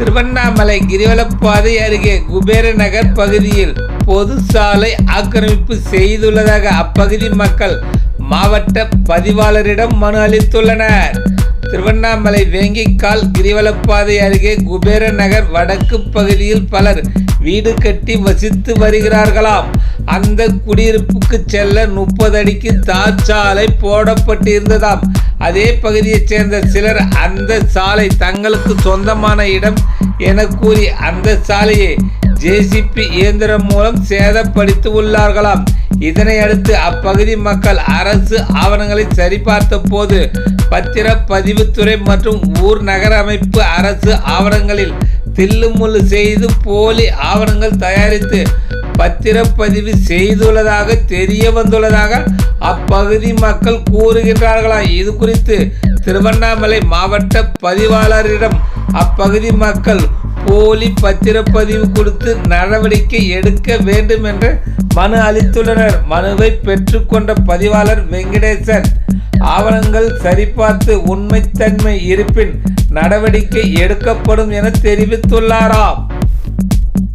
திருவண்ணாமலை கிரிவலப்பாதை அருகே குபேர நகர் பகுதியில் பொது சாலை ஆக்கிரமிப்பு செய்துள்ளதாக அப்பகுதி மக்கள் மாவட்ட பதிவாளரிடம் மனு அளித்துள்ளனர். திருவண்ணாமலை வேங்கிக்கால் கிரிவலப்பாதை அருகே குபேர நகர் வடக்கு பகுதியில் பலர் வீடு கட்டி வசித்து வருகிறார்களாம். அந்த குடியிருப்புக்கு செல்ல முப்பது அடிக்கு தார் சாலை போடப்பட்டிருந்ததாம். அதே பகுதியைச் சேர்ந்த சிலர் அந்த சாலை தங்களுக்கு சொந்தமான இடம் என கூறி அந்த சாலையை ஜேசிபி இயந்திரம் மூலம் சேதப்படுத்தி உள்ளார்களாம். இதனை அடுத்து அப்பகுதி மக்கள் அரசு ஆவணங்களை சரிபார்த்த போது பத்திரப்பதிவுத்துறை மற்றும் ஊர் நகர அமைப்பு அரசு ஆவணங்களில் தில்லுமுள்ளு செய்து போலி ஆவணங்கள் தயாரித்து பத்திரப்பதிவு செய்துள்ளதாக தெரிய வந்துள்ளதாக அப்பகுதி மக்கள் கூறுகின்றார்களா? இது குறித்து திருவண்ணாமலை மாவட்ட பதிவாளரிடம் அப்பகுதி மக்கள் போலி பத்திரப்பதிவு கொடுத்து நடவடிக்கை எடுக்க வேண்டும் என்று மனு அளித்துள்ளனர். மனுவை பெற்றுக்கொண்ட பதிவாளர் வெங்கடேசன் ஆவணங்கள் சரிபார்த்து உண்மைத்தன்மை இருப்பின் நடவடிக்கை எடுக்கப்படும் என தெரிவித்துள்ளாராம்.